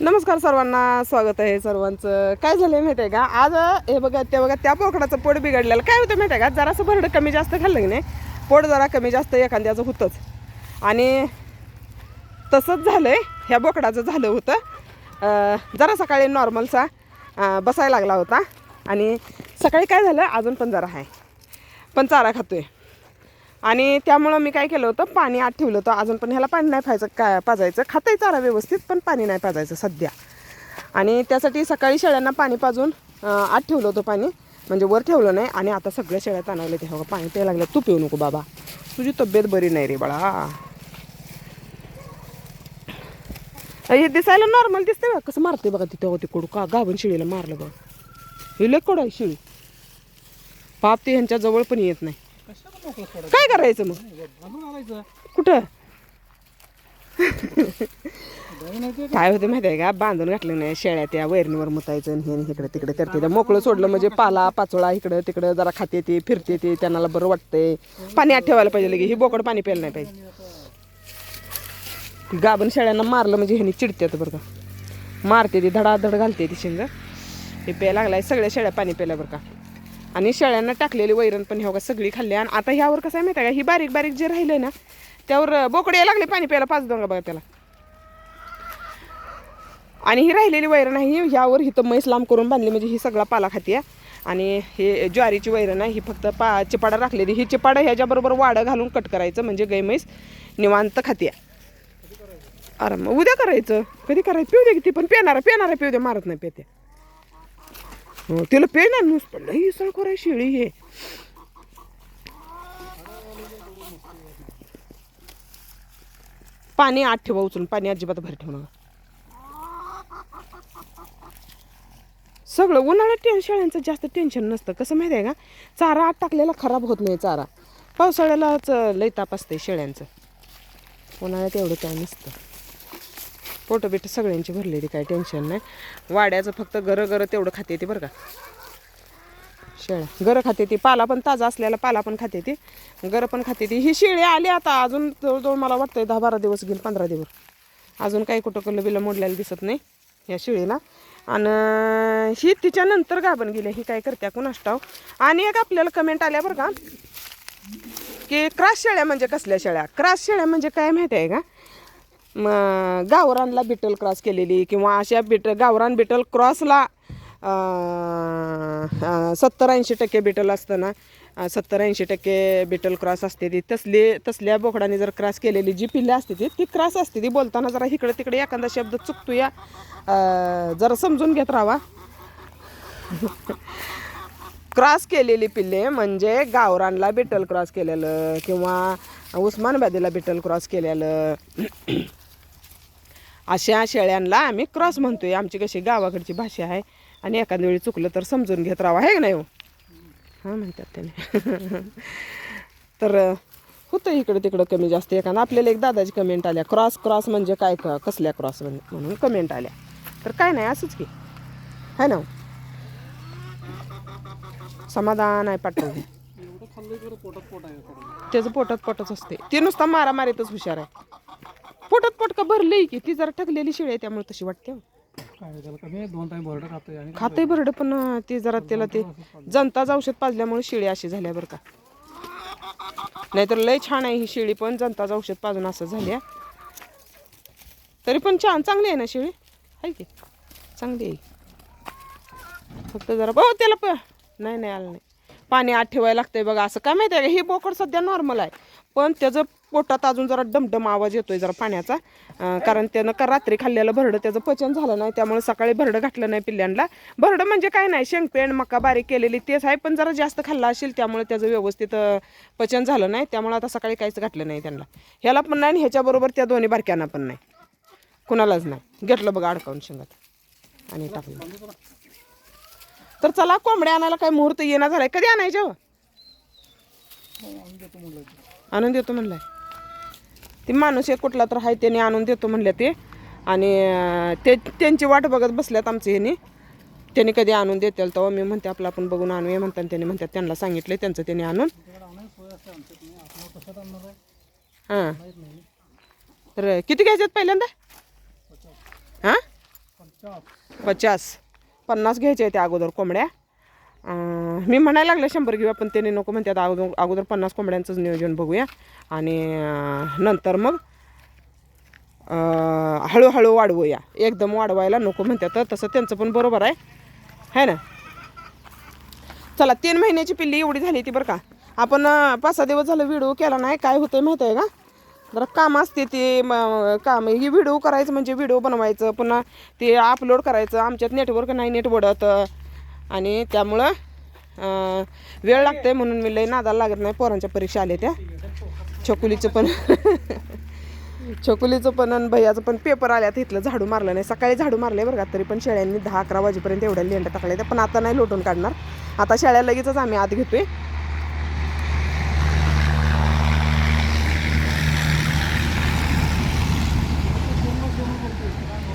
नमस्कार सर्वांना स्वागत आहे सर्वांचं. काय झालंय माहिती आहे का? आज हे बघा ते बघा त्या बोकडाचं पोट बिघडलेलं. काय होतं माहिती आहे का? जरासं भरडं कमी जास्त खाल्लं की नाही पोट जरा कमी जास्त एखाद्याचं होतंच. आणि तसंच झालं आहे ह्या बोकडाचं झालं होतं. जरा सकाळी नॉर्मलचा बसायला लागला होता. आणि सकाळी काय झालं? अजून पण जरा आहे. पण चारा खातो आहे आणि त्यामुळं मी काय केलं होतं पाणी आत ठेवलं होतं. अजून पण ह्याला पाणी नाही पाहायचं काय पाजायचं. खाताही चारा व्यवस्थित पण पाणी नाही पाजायचं सध्या. आणि त्यासाठी सकाळी शेळ्यांना पाणी पाजून आत ठेवलं होतं पाणी. म्हणजे वर ठेवलं नाही आणि आता सगळ्या शेळ्या ताणवले ते हो पाणी प्यायला लागलं तू पिऊ नको बाबा. तुझी तब्येत बरी नाही रे बाळा. हे दिसायला नॉर्मल दिसते बघा. कसं मारते बघा तिथे होते तिकडू का गाभण शिळीला मारलं बघा. हे लय कडू आहे शिळी. पाप ते ह्यांच्या जवळ पण येत नाही. काय करायचं मग? कुठं? काय होतं माहिती आहे का? बांधून घातलं नाही शेळ्या त्या वैरणीवर मुतायचं आणि हे इकडे तिकडे करते. त्या मोकळं सोडलं म्हणजे पाला पाचोळा इकडं तिकडं जरा खाते ते फिरते ते त्यांना बरं वाटतंय. पाणी आत ठेवायला पाहिजे लगे ही बोकड पाणी प्यायला नाही पाहिजे. गाभण शेळ्यांना मारलं म्हणजे ह्यानी चिडतात बरं का. मारते ती धडाधड घालते ती शेंग. हे प्यायला लागलाय. सगळ्या शेळ्या पाणी प्यायला बरं का. आणि शेळ्यांना टाकलेली वैरण पण ह्या सगळी खाल्ली. आणि आता ह्यावर कसं आहे माहिती आहे का? ही बारीक बारीक जे राहिलंय ना त्यावर बोकडे लागले पाणी प्यायला. पाच दोन बघा त्याला. आणि ही राहिलेली वैरण आहे ही ह्यावर हिथं म्हैस लांब करून बांधली म्हणजे ही सगळा पाला खाते आणि हे ज्वारीची वैरण आहे ही फक्त पा चिपाडा राखलेली. ही चिपाडा ह्याच्याबरोबर वाडं घालून कट करायचं म्हणजे गाय म्हैस निवांत खाते अरे मग उद्या करायचं. कधी करायचं? पिऊ दे किती पण. पेणार पेणार पिऊ दे. मारत नाही पेत्या तिला पेणार न्यूज पडलं ही सळ आहे शिळी हे. पाणी आत ठेवा उचलून पाणी अजिबात भर ठेवू नका. सगळं उन्हाळ्यात टेन शेळ्यांचं जास्त टेन्शन नसतं. कसं माहिती आहे का? चारा आत टाकलेला खराब होत नाही चारा. पावसाळ्यालाच लय ताप असते शेळ्यांचं. उन्हाळ्यात एवढं काय नसतं. पोटं बिट सगळ्यांची भरलेली काय टेन्शन नाही. वाड्याचं फक्त गरं गरं तेवढं खाते ती बरं का. शेळ्या. गरं खाते ती. पाला पण ताजा असलेला पाला पण खाते ती. गरं पण खाते ती. ही शेळी आली आता. अजून जवळजवळ मला वाटतंय दहा बारा दिवस घेईल पंधरा दिवस. अजून काही कुठं कल्लं बिलं मोडलेलं दिसत नाही या शेळीला. आणि ही तिच्यानंतर गाभण गेली. ही काय करते कुणास ठाव आणि एक आपल्याला कमेंट आल्या बरं का की क्रास शेळ्या म्हणजे कसल्या शेळ्या? क्रास शेळ्या म्हणजे काय माहिती आहे का? गावरानला बिटल क्रॉस केलेली किंवा अशा बिट गावरान बिटल क्रॉसला सत्तर ऐंशी टक्के बिटल असतं ना सत्तर ऐंशी टक्के बिटल क्रॉस असते ती. तसली तसल्या बोकडाने जर क्रॉस केलेली जी पिल्ले असते ती ती क्रॉस असते ती. बोलताना जरा इकडे तिकडे एखादा शब्द चुकतो या जरा समजून घेत राहावा. क्रॉस केलेली पिल्ले म्हणजे गावरानला बिटल क्रॉस केलेलं किंवा उस्मानाबादीला बिटल क्रॉस केलेलं. अशा शेळ्यांना आम्ही क्रॉस म्हणतोय. आमची कशी गावाकडची भाषा आहे. आणि एखाद्या वेळी चुकलं तर समजून घेत राहावं. आहे नाही हो? हां म्हणतात त्याने. तर होतं इकडं तिकडं कमी जास्त. एखादं आपल्याला एक दादाची कमेंट आल्या. क्रॉस क्रॉस म्हणजे काय? क- कसल्या क्रॉस म्हणून कमेंट आल्या. तर काय नाही असंच की. है ना हो? समाधान आहे पाठवलं आहे. त्याचं पोटात पोटच असते ते नुसता मारामारीतच हुशार आहे. पोटात पोट का भरलंय की ती जरा टकलेली शिळे आहे त्यामुळे तशी वाटते हो. काय त्याला कमी आहे, दोन टाइम भरडं खातोय आणि खाते भरडं पण ती जरा त्याला ते जनताच औषध पाजल्यामुळे शिळी अशी झाल्या बरं का. नाहीतर लय छान आहे ही शिळी पण जनताच औषध पाजून असं झाल्या. तरी पण छान चांगली आहे ना शिळी? आहे की चांगली आहे. फक्त जरा हो त्याला प नाही नाही आलं नाही. पाणी आत ठेवायला लागतंय बघा. असं काय माहिती आहे का? हे बोकड सध्या नॉर्मल आहे. पण त्याचं पोटात अजून जरा डमडम आवाज येतोय जरा पाण्याचा. कारण त्यानं का रात्री खाल्लेलं भरडं त्याचं पचन झालं नाही. त्यामुळे सकाळी भरडं घातलं नाही पिल्ल्यांना. भरडं म्हणजे काय नाही शेंगपेंड मका बारीक केलेली तेच आहे. पण जरा जास्त खाल्ला असेल त्यामुळे त्याचं व्यवस्थित पचन झालं नाही. त्यामुळे आता सकाळी काहीच घातलं नाही त्यांना. ह्याला पण नाही आणि ह्याच्याबरोबर त्या दोन्ही बारक्यांना पण नाही. कुणालाच नाही. घेतलं बघा अडकावून शेंगात. आणि टाकलं. तर चला कोंबड्या आणायला काय मुहूर्त येणार झालाय. कधी आणायचे हो? आणून देतो म्हणलं आणून देतो म्हणलाय. ते माणूस एक कुठला तर आहे त्याने आणून देतो म्हणले ते. आणि ते त्यांची वाट बघत बसल्यात आमचे ह्यानी. त्यांनी कधी आणून देतील तेव्हा मी म्हणते आपलं आपण बघून आणूया म्हणतात त्यांनी म्हणतात त्यांना सांगितले त्यांचं त्यांनी आणून. हां. तर किती घ्यायच्यात पहिल्यांदा? हां? पचास. पन्नास घ्यायचे त्या अगोदर कोंबड्या. मी म्हणायला लागले शंभर घेऊया पण त्याने नको म्हणतात अगोदर अगोदर पन्नास कोंबड्यांचंच नियोजन बघूया. आणि नंतर मग हळूहळू वाढवूया. एकदम वाढवायला नको म्हणतात तर तसं त्यांचं पण बरोबर आहे. है ना? चला तीन महिन्याची पिल्ली एवढी झाली ती बरं का. आपण पाच सहा दिवस झालं व्हिडिओ केला नाही काय होतं माहिती आहे का? जरा काम असते ते म- काम ही व्हिडिओ करायचं म्हणजे व्हिडिओ बनवायचं पुन्हा ते अपलोड करायचं आमच्यात नेटवर्क नाही नेट वडत आणि त्यामुळं अं, वेळ लागते म्हणून मी लई नादाला लागत नाही पोरांच्या परीक्षा आल्या त्या. छकुलीचं पण छकुलीचं पण आणि भैयाचं पण पेपर आल्यात इथलं झाडू मारलं नाही. सकाळी झाडू मारले बरं का तरी पण शेळ्यांनी दहा अकरा वाजेपर्यंत एवढ्या लेंड्या टाकल्या त्या पण आता नाही लोटून काढणार. आता शेळ्या लगेचच आम्ही आत घेतोय.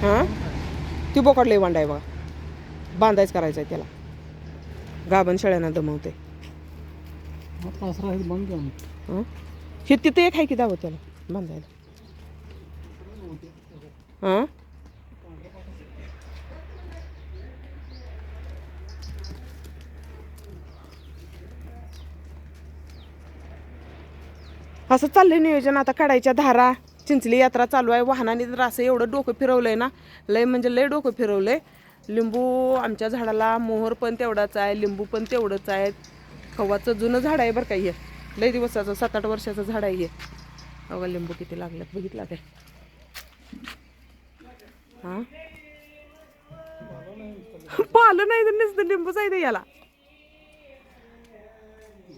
हां? ती बोकडले वांडा आहे बघा. बांधायच करायचं आहे त्याला. गाभण शेळ्यांना दमवते? हे तिथे एक आहे की दावं त्याला? बांधायला. हां? असं चाललंय नियोजन आता काढायच्या धारा. चिंचली यात्रा चालू आहे. वाहनाने जर असं एवढं डोकं फिरवलं आहे ना लय म्हणजे लय डोकं फिरवलं आहे लिंबू आमच्या झाडाला मोहर पण तेवढाच आहे लिंबू पण तेवढंच आहे. खवाचं जुनं झाड आहे बरं का हे. लय दिवसाचं सात आठ वर्षाचं झाड आहे हे. अगं लिंबू किती लागल्यात बघितला काय? हां? पालं नाही तर नुसतं लिंबूच आहे याला.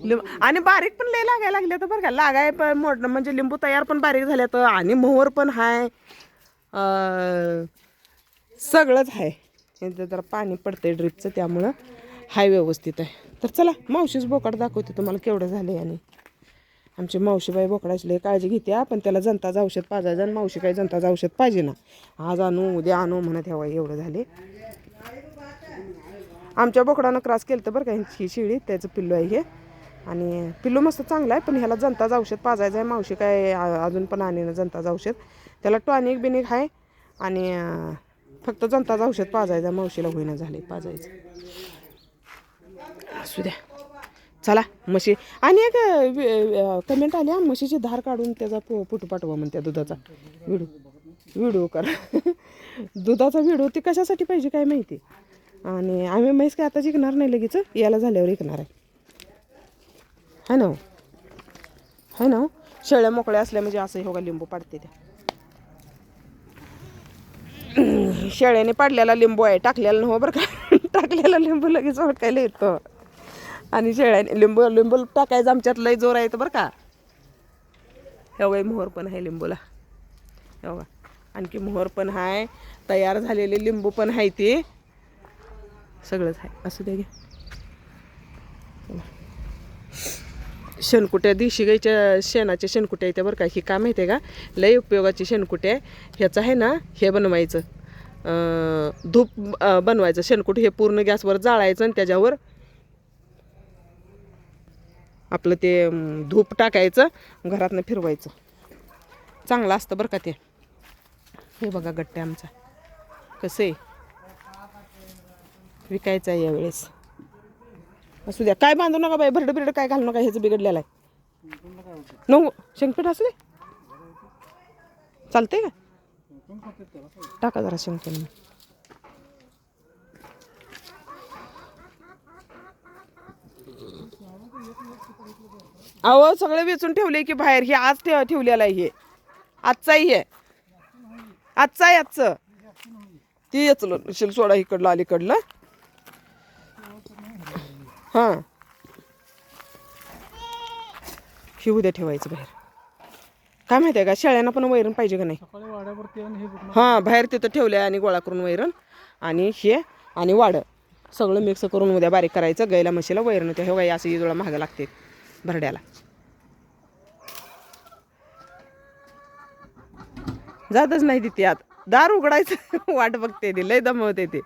लिंब आणि बारीक पण लय लागायला लागले तर बरं का. लागाय पण मोड म्हणजे लिंबू तयार पण बारीक झाले तर आणि मोहर पण आहे सगळंच आहे इथं जरा पाणी पडतंय ड्रिपचं त्यामुळं हाय व्यवस्थित आहे. तर चला मावशीच बोकड दाखवते तुम्हाला केवढं झालं आणि आमची मावशीबाई बोकडाची लय काळजी घेते पण त्याला जनताच औषध पाजायचं आणि मावशी काही जनताच औषध पाहिजे ना. आज आणू उद्या आणू म्हणत ह्यावा एवढं झाले. आमच्या बोकडानं क्रॉस केलं तर बरं का ही शिळी त्याचं पिल्लू आहे हे. आणि पिल्लू मस्त चांगला आहे पण ह्याला जनताच औषध पाजायचं आहे. मावशी काय अजून पण आणीनं जनताच औषध. त्याला टॉनिक बिनिक आहे आणि फक्त जनताच औषध पाजायचं आहे. मावशीला होईना झाले पाजायचं. असू द्या. चला म्हशी. आणि एक कमेंट आली हा म्हशीची धार काढून त्याचा पो फोटो पाठवा म्हणते दुधाचा. व्हिडिओ व्हिडिओ करा. दुधाचा व्हिडिओ ती कशासाठी पाहिजे काय माहिती? आणि आम्ही म्हैस काय आता जिंकणार नाही लगेच याला झाल्यावर ऐकणार आहे. है ना है ना शेळ्या मोकळ्या असल्या म्हणजे असं हो लिंबू पाडते त्या. शेळ्याने पाडलेला लिंबू आहे टाकलेला नव्ह हो बरं का. टाकलेला लिंबू लगेच ओळखायला येतो. आणि शेळ्याने लिंबू लिंबू टाकायचं आमच्यात लय जोर आहे तर बरं का. एवढे मोहर पण आहे लिंबूला. एवढा आणखी मोहर पण आहे तयार झालेले लिंबू पण आहे ते. सगळंच आहे. असू दे घ्या शेणकुट्या देशी गाईच्या शेणाच्या शेणकुट्या येत्या त्या बरं का ही काम माहिती आहे का? लय उपयोगाची शेणकुट्या आहे. ह्याचं आहे ना हे बनवायचं. धूप बनवायचं. शेणकुट हे पूर्ण गॅसवर जाळायचं आणि त्याच्यावर आपलं ते धूप टाकायचं घरातनं फिरवायचं. चांगलं असतं बरं का ते. हे बघा गट्टे आमचा. कसं आहे? विकायचं आहे यावेळेस. असू द्या काय बांधू नका बाई भरड बिरड काय घालू नका ह्याचं बिघडलेलं आहे. नको शेंगपीठ असू दे. चालतंय का? टाका जरा शेंगपीठ. अहो सगळं वेचून ठेवले की बाहेर. हे आज ठेव ठेवलेलं आहे हे. आजचाही आहे आजचा आहे आजचं. ती येचलं शिल सोडा इकडलं अलीकडलं. हां. ही उद्या ठेवायचं बाहेर. काय माहिती आहे का शेळ्यांना पण वैरण पाहिजे का नाही? हे बाहेर तिथं ठेवलं आहे आणि गोळा करून वैरण आणि हे आणि वाड. सगळं मिक्स करून उद्या बारीक करायचं गायला म्हशीला वैरण ते हे गाई असं इजोळा महाग लागते भरड्याला. जातच नाही तिथे आत दार उघडायचं वाट बघते ती लय दमवते ते.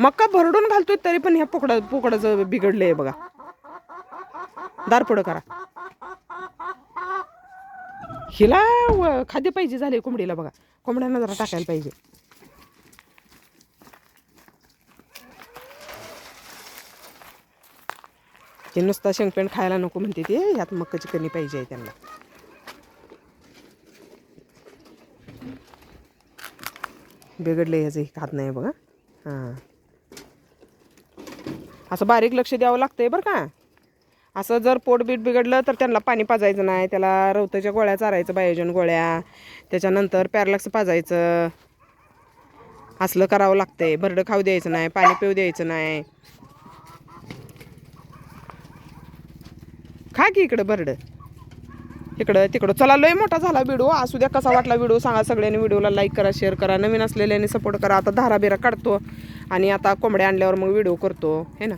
मक्का भरडून घालतोय तरी पण ह्या पोकडा पोकडाचं बिघडलंय बघा. दार पुढं करा. हिला खाद्य पाहिजे झाले कोंबडीला बघा. कोंबड्यांना जरा टाकायला पाहिजे. हे नुसता शेंगपेंड खायला नको म्हणते ते. ह्यात मक्काची कणी पाहिजे आहे त्यांना. बिघडले ह्याचं खात नाही बघा. हां. असं बारीक लक्ष द्यावं लागतंय बरं का. असं जर पोट बीट बिघडलं तर त्यांना पाणी पाजायचं नाही त्याला रवताच्या गोळ्या चारायचं बायोजन गोळ्या त्याच्यानंतर पॅरलक्स पाजायचं. असलं करावं लागतंय भरडं खाऊ द्यायचं नाही पाणी पिऊ द्यायचं नाही. खा की इकडं भरडं. इकडं तिकडं. चला लय मोठा झाला व्हिडिओ. असू द्या कसा वाटला व्हिडिओ सांगा सगळ्यांनी. व्हिडिओला लाईक करा शेअर करा. नवीन असलेल्यांनी सपोर्ट करा. आता धारा बिरा काढतो आणि आता कोंबड्या आणल्यावर मग व्हिडिओ करतो. हे ना?